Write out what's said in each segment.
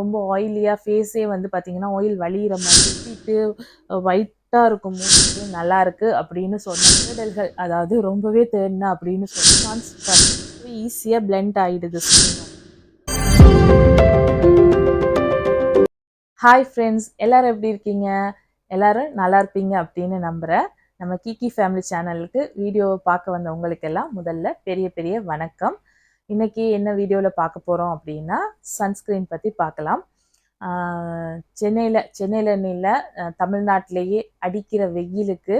ரொம்ப ஆயிலியாக ஃபேஸே வந்து பார்த்தீங்கன்னா ஆயில் வழியிற மாதிரி சுற்றிட்டு ஒயிட்டாக இருக்கும் மூஞ்சி நல்லாயிருக்கு அப்படின்னு சொன்ன தேடல்கள். அதாவது ரொம்பவே தேடின அப்படின்னு சொல்லி ஈஸியாக பிளெண்ட் ஆகிடுது ஹாய் ஃப்ரெண்ட்ஸ் எல்லோரும் எப்படி இருக்கீங்க? எல்லோரும் நல்லா இருப்பீங்க அப்படின்னு நம்புகிறேன் நம்ம கிக்கி ஃபேமிலி சேனலுக்கு வீடியோவை பார்க்க வந்த உங்களுக்கெல்லாம் முதல்ல பெரிய பெரிய வணக்கம். இன்னைக்கு என்ன வீடியோவில் பார்க்க போகிறோம் அப்படின்னா சன்ஸ்க்ரீன் பற்றி பார்க்கலாம். சென்னையில் சென்னையில் இல்லை. தமிழ்நாட்டிலேயே அடிக்கிற வெயிலுக்கு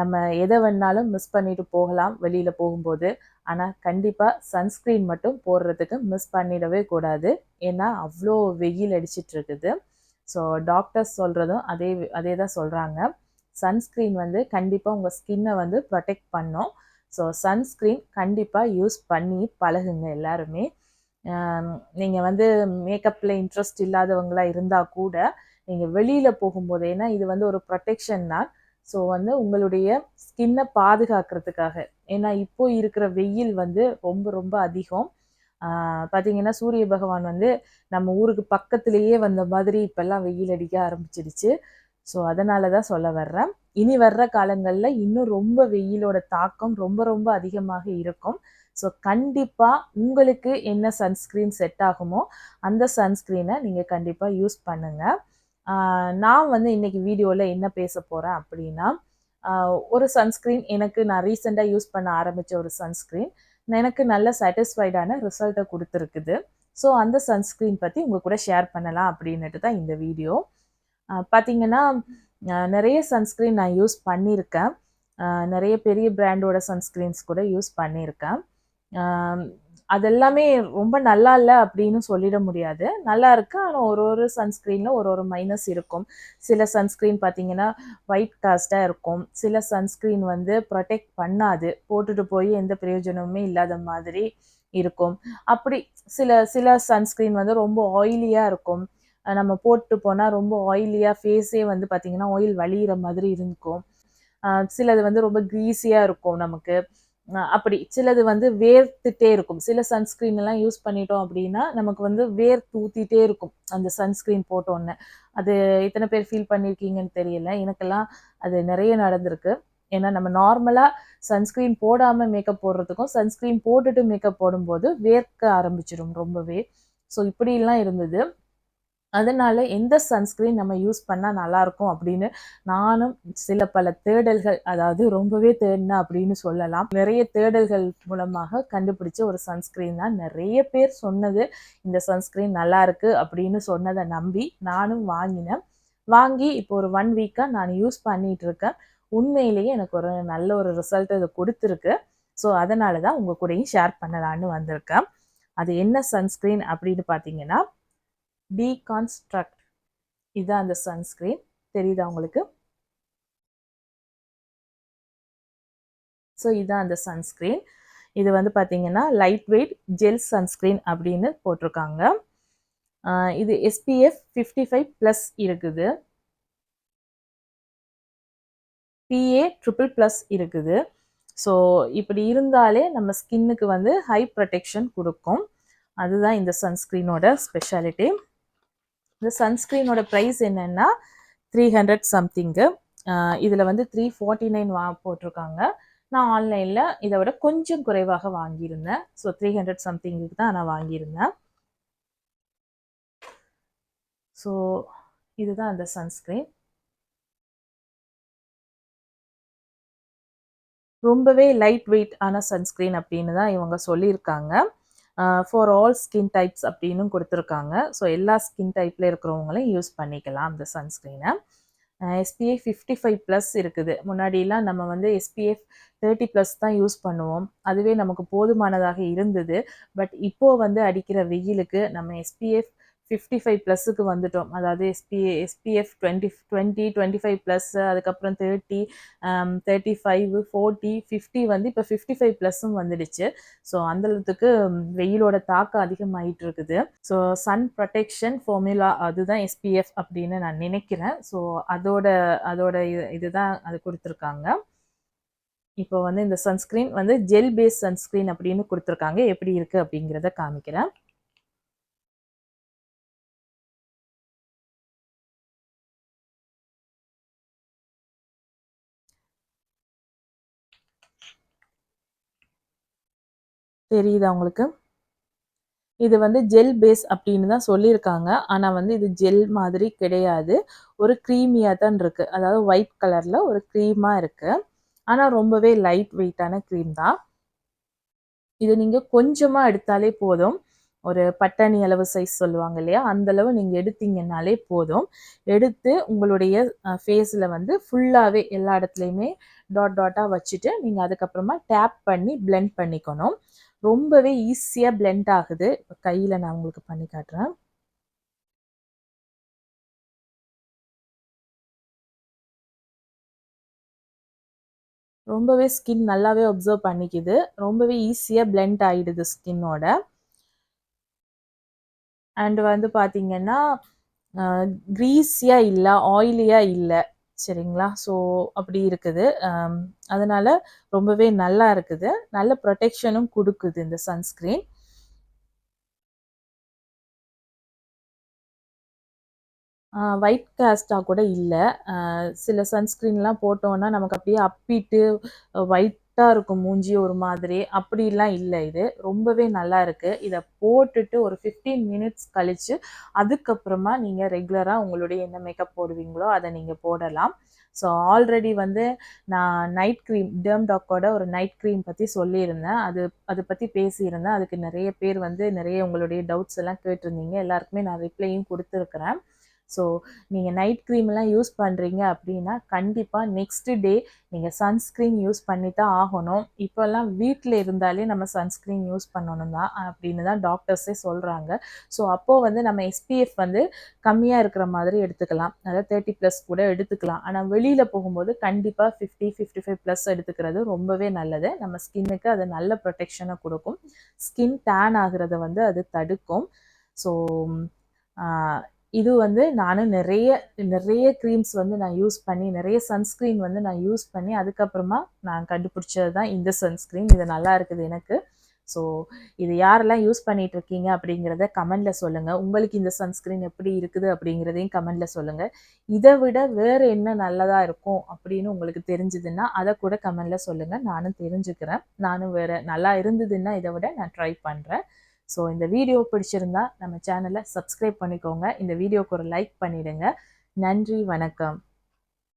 நம்ம எதை வேணாலும் மிஸ் பண்ணிட்டு போகலாம் வெளியில் போகும்போது. ஆனால் கண்டிப்பாக சன்ஸ்க்ரீன் மட்டும் போடுறதுக்கு மிஸ் பண்ணிடவே கூடாது. ஏன்னா அவ்வளோ வெயில் அடிச்சிட்ருக்குது ஸோ டாக்டர்ஸ் சொல்கிறதும் அதே அதே தான் சொல்கிறாங்க சன்ஸ்க்ரீன் வந்து கண்டிப்பாக உங்கள் ஸ்கின்னை வந்து ப்ரொடெக்ட் பண்ணும். ஸோ சன்ஸ்க்ரீன் கண்டிப்பாக யூஸ் பண்ணி பழகுங்க எல்லாருமே. நீங்கள் வந்து மேக்கப்பில் இன்ட்ரெஸ்ட் இல்லாதவங்களாக இருந்தால் கூட நீங்கள் வெளியில் போகும்போது ஏன்னா இது வந்து ஒரு ப்ரொடெக்ஷன் தான். ஸோ வந்து உங்களுடைய ஸ்கின்னை பாதுகாக்கிறதுக்காக. ஏன்னா இப்போ இருக்கிற வெயில் வந்து ரொம்ப ரொம்ப அதிகம். பார்த்தீங்கன்னா சூரிய பகவான் வந்து நம்ம ஊருக்கு பக்கத்துலேயே வந்த மாதிரி இப்போல்லாம் வெயில் அடிக்க ஆரம்பிச்சிடுச்சு. ஸோ அதனால தான் சொல்ல வர்றேன். இனி வர்ற காலங்களில் இன்னும் ரொம்ப வெயிலோட தாக்கம் ரொம்ப ரொம்ப அதிகமாக இருக்கும். ஸோ கண்டிப்பாக உங்களுக்கு என்ன சன்ஸ்க்ரீன் செட் ஆகுமோ அந்த சன்ஸ்க்ரீனை நீங்கள் கண்டிப்பாக யூஸ் பண்ணுங்கள் நான் வந்து இன்றைக்கி வீடியோவில் என்ன பேச போகிறேன் அப்படின்னா ஒரு சன்ஸ்க்ரீன் எனக்கு நான் ரீசெண்டாக யூஸ் பண்ண ஆரம்பித்த ஒரு சன்ஸ்க்ரீன் எனக்கு நல்ல சாட்டிஸ்ஃபைடான ரிசல்ட்டை கொடுத்துருக்குது. ஸோ அந்த சன்ஸ்க்ரீன் பற்றி உங்கள் கூட ஷேர் பண்ணலாம் அப்படின்னுட்டு தான் இந்த வீடியோ. பார்த்தீங்கன்னா நிறைய சன்ஸ்க்ரீன் நான் யூஸ் பண்ணியிருக்கேன். நிறைய பெரிய பிராண்டோட சன்ஸ்க்ரீன்ஸ் கூட யூஸ் பண்ணியிருக்கேன். அதெல்லாமே ரொம்ப நல்லா இல்லை அப்படின்னு சொல்லிட முடியாது. நல்லா இருக்குது ஆனால் ஒரு ஒரு சன்ஸ்க்ரீனில் ஒரு ஒரு மைனஸ் இருக்கும். சில சன்ஸ்க்ரீன் பார்த்தீங்கன்னா ஒயிட் காஸ்ட்டாக இருக்கும். சில சன்ஸ்க்ரீன் வந்து ப்ரொடெக்ட் பண்ணாது. போட்டுட்டு போய் எந்த பிரயோஜனமுமே இல்லாத மாதிரி இருக்கும். அப்படி சில சில சன்ஸ்க்ரீன் வந்து ரொம்ப ஆயிலியாக இருக்கும். நம்ம போட்டு போனால் ரொம்ப ஆயிலியாக ஃபேஸே வந்து பார்த்திங்கன்னா ஆயில் வழியிற மாதிரி இருக்கும். சிலது வந்து ரொம்ப க்ரீஸியாக இருக்கும் நமக்கு. அப்படி சிலது வந்து வேர்த்துட்டே இருக்கும். சில சன்ஸ்க்ரீன் எல்லாம் யூஸ் பண்ணிட்டோம் அப்படின்னா நமக்கு வந்து வேர் தூத்திட்டே இருக்கும் அந்த சன்ஸ்க்ரீன் போட்டோன்னே அது இத்தனை பேர் ஃபீல் பண்ணியிருக்கீங்கன்னு தெரியல. எனக்கெல்லாம் அது நிறைய நடந்திருக்கு. ஏன்னா நம்ம நார்மலாக சன்ஸ்க்ரீன் போடாமல் மேக்கப் போடுறதுக்கும் சன்ஸ்க்ரீன் போட்டுட்டு மேக்கப் போடும்போது வேர்க்க ஆரம்பிச்சிடும் ரொம்பவே. ஸோ இப்படிலாம் இருந்தது. அதனால் எந்த சன்ஸ்கிரீன் நம்ம யூஸ் பண்ணால் நல்லாயிருக்கும் அப்படின்னு நானும் சில பல தேடல்கள் அதாவது ரொம்பவே தேடினா அப்படின்னு சொல்லலாம். நிறைய தேடல்கள் மூலமாக கண்டுபிடிச்ச ஒரு சன்ஸ்கிரீன் தான். நிறைய பேர் சொன்னது இந்த சன்ஸ்கிரீன் நல்லாயிருக்கு அப்படின்னு சொன்னதை நம்பி நானும் வாங்கினேன். வாங்கி இப்போ ஒரு ஒன் வீக்காக நான் யூஸ் பண்ணிகிட்ருக்கேன். இருக்கேன் உண்மையிலேயே எனக்கு ஒரு நல்ல ஒரு ரிசல்ட் இது கொடுத்துருக்கு. ஸோ அதனால தான் உங்கள் கூடயும் ஷேர் பண்ணலான்னு வந்திருக்கேன். அது என்ன சன்ஸ்கிரீன் அப்படின்னு பார்த்தீங்கன்னா டீகான்ஸ்ட்ரக்ட் இதுதான் அந்த சன்ஸ்கிரீன் தெரியுதா உங்களுக்கு? ஸோ இதுதான் அந்த சன்ஸ்கிரீன் இது வந்து பார்த்தீங்கன்னா லைட் வெயிட் ஜெல் சன்ஸ்கிரீன் அப்படின்னு போட்டிருக்காங்க. இது எஸ்பிஎஃப் ஃபிஃப்டி ஃபைவ் ப்ளஸ் இருக்குது. பிஏ ட்ரிபிள் ப்ளஸ் இருக்குது. ஸோ இப்படி இருந்தாலே நம்ம ஸ்கின்னுக்கு வந்து ஹை ப்ரொடெக்ஷன் கொடுக்கும். அதுதான் இந்த சன்ஸ்க்ரீனோட ஸ்பெஷாலிட்டி இந்த சன்ஸ்க்ரீனோட ப்ரைஸ் என்னென்னா த்ரீ ஹண்ட்ரட் சம்திங்கு இதில் வந்து த்ரீ ஃபார்ட்டி நைன் வா போட்டிருக்காங்க. நான் ஆன்லைனில் இதை விட கொஞ்சம் குறைவாக வாங்கியிருந்தேன். ஸோ த்ரீ ஹண்ட்ரட் சம்திங்குக்கு தான் நான் வாங்கியிருந்தேன். ஸோ இதுதான் அந்த சன்ஸ்க்ரீன் ரொம்பவே லைட் வெயிட் ஆன சன்ஸ்க்ரீன் அப்படின்னு தான் இவங்க சொல்லியிருக்காங்க. ஃபார் ஆல் ஸ்கின் டைப்ஸ் அப்படின்னு கொடுத்துருக்காங்க. ஸோ எல்லா ஸ்கின் டைப்பில் இருக்கிறவங்களையும் யூஸ் பண்ணிக்கலாம் அந்த சன்ஸ்க்ரீனை எஸ்பிஎஃப் ஃபிஃப்டி ஃபைவ் ப்ளஸ் இருக்குது. முன்னாடிலாம் நம்ம வந்து எஸ்பிஎஃப் தேர்ட்டி ப்ளஸ் தான் யூஸ் பண்ணுவோம். அதுவே நமக்கு போதுமானதாக இருந்தது. பட் இப்போது வந்து அடிக்கிற வெயிலுக்கு நம்ம எஸ்பிஎஃப் ஃபிஃப்டி ஃபைவ் ப்ளஸுக்கு வந்துட்டோம். அதாவது SP SPF twenty twenty twenty five plus அதுக்கப்புறம் thirty thirty five forty fifty வந்து இப்போ ஃபிஃப்டி ஃபைவ் ப்ளஸ்ஸும் வந்துடுச்சு. ஸோ அந்தளவுக்கு வெயிலோட தாக்கம் அதிகமாகிட்டு இருக்குது ஸோ சன் ப்ரொடெக்ஷன் ஃபார்முலா அதுதான் எஸ்பிஎஃப் அப்படின்னு நான் நினைக்கிறேன். ஸோ அதோட அதோட இது இதுதான் அது கொடுத்துருக்காங்க. இப்போ வந்து இந்த சன்ஸ்க்ரீன் வந்து ஜெல் பேஸ் சன்ஸ்க்ரீன் அப்படின்னு கொடுத்துருக்காங்க. எப்படி இருக்குது அப்படிங்கிறத காமிக்கிறேன். தெரியுதா உங்களுக்கு? இது வந்து ஜெல் பேஸ் அப்படின்னு தான் சொல்லியிருக்காங்க. ஆனால் வந்து இது ஜெல் மாதிரி கிடையாது. ஒரு க்ரீமியாக தான் இருக்குது அதாவது ஒயிட் கலரில் ஒரு க்ரீமாக இருக்குது ஆனால் ரொம்பவே லைட் வெயிட்டான க்ரீம் தான். இது நீங்கள் கொஞ்சமாக எடுத்தாலே போதும். ஒரு பட்டாணி அளவு சைஸ் சொல்லுவாங்க இல்லையா? அந்த அளவு நீங்கள் எடுத்தீங்கன்னாலே போதும். எடுத்து உங்களுடைய ஃபேஸில் வந்து ஃபுல்லாகவே எல்லா இடத்துலையுமே டாட் டாட்டாக வச்சுட்டு நீங்கள் அதுக்கப்புறமா டேப் பண்ணி பிளெண்ட் பண்ணிக்கணும். ரொம்பவே ஈஸியாக பிளெண்ட் ஆகுது. கையில் நான் உங்களுக்கு பண்ணி காட்டுறேன். ரொம்பவே ஸ்கின் நல்லாவே அப்சர்வ் பண்ணிக்குது. ரொம்பவே ஈஸியாக பிளெண்ட் ஆகிடுது ஸ்கின்னோட அண்டு வந்து பார்த்திங்கன்னா க்ரீஸியாக இல்லை ஆயிலியாக இல்லை. சரிங்களா? ஸோ அப்படி இருக்குது. அதனால் ரொம்பவே நல்லா இருக்குது. நல்ல ப்ரொடெக்ஷனும் கொடுக்குது இந்த சன்ஸ்க்ரீன். ஒயிட் காஸ்டாக கூட இல்லை. சில சன்ஸ்க்ரீன்லாம் போட்டோன்னா நமக்கு அப்படியே அப்பிட்டு ஒயிட்டாக இருக்கும் மூஞ்சி ஒரு மாதிரி. அப்படிலாம் இல்லை இது. ரொம்பவே நல்லா இருக்குது இதை போட்டுட்டு ஒரு ஃபிஃப்டீன் மினிட்ஸ் கழித்து அதுக்கப்புறமா நீங்கள் ரெகுலராக உங்களுடைய என்ன மேக்கப் போடுவீங்களோ அதை நீங்கள் போடலாம். ஸோ ஆல்ரெடி வந்து நான் நைட் க்ரீம் டேர்ம் டாக்கோட ஒரு நைட் க்ரீம் பற்றி சொல்லியிருந்தேன். அது அதை பற்றி பேசியிருந்தேன். அதுக்கு நிறைய பேர் வந்து நிறைய உங்களுடைய டவுட்ஸ் எல்லாம் கேட்டிருந்தீங்க. எல்லாருக்குமே நான் ரிப்ளையும் கொடுத்துருக்குறேன். ஸோ நீங்கள் நைட் க்ரீம்லாம் யூஸ் பண்ணுறீங்க அப்படின்னா கண்டிப்பாக நெக்ஸ்ட் டே நீங்கள் சன்ஸ்க்ரீன் யூஸ் பண்ணி தான் ஆகணும். இப்போல்லாம் வீட்டில் இருந்தாலே நம்ம சன்ஸ்க்ரீன் யூஸ் பண்ணணும் தான் அப்படின்னு தான் டாக்டர்ஸே சொல்கிறாங்க ஸோ அப்போது வந்து நம்ம எஸ்பிஎஃப் வந்து கம்மியாக இருக்கிற மாதிரி எடுத்துக்கலாம். அதாவது தேர்ட்டி ப்ளஸ் கூட எடுத்துக்கலாம். ஆனால் வெளியில் போகும்போது கண்டிப்பாக ஃபிஃப்டி ஃபிஃப்டி ஃபைவ் ப்ளஸ் எடுத்துக்கிறது ரொம்பவே நல்லது. நம்ம ஸ்கின்னுக்கு அது நல்ல ப்ரொடெக்ஷனை கொடுக்கும். ஸ்கின் டேன் ஆகிறத வந்து அது தடுக்கும். ஸோ இது வந்து நானும் நிறைய நிறைய க்ரீம்ஸ் வந்து நான் யூஸ் பண்ணி நிறைய சன்ஸ்க்ரீன் வந்து நான் யூஸ் பண்ணி அதுக்கப்புறமா நான் கண்டுபிடிச்சது தான் இந்த சன்ஸ்க்ரீன் இது நல்லா இருக்குது எனக்கு. ஸோ இது யாரெல்லாம் யூஸ் பண்ணிட்டு இருக்கீங்க அப்படிங்கிறத கமெண்டில் சொல்லுங்கள் உங்களுக்கு இந்த சன்ஸ்க்ரீன் எப்படி இருக்குது அப்படிங்கிறதையும் கமெண்டில் சொல்லுங்கள் இதை விட வேறு என்ன நல்லதாக இருக்கும் அப்படின்னு உங்களுக்கு தெரிஞ்சதுன்னா அதை கூட கமெண்டில் சொல்லுங்கள் நானும் தெரிஞ்சுக்கிறேன். நானும் வேறு நல்லா இருந்ததுன்னா இதை விட நான் ட்ரை பண்ணுறேன் ஸோ இந்த வீடியோ பிடிச்சிருந்தா நம்ம சேனலை சப்ஸ்கிரைப் பண்ணிக்கோங்க. இந்த வீடியோக்கு ஒரு லைக் பண்ணிடுங்க. நன்றி வணக்கம்.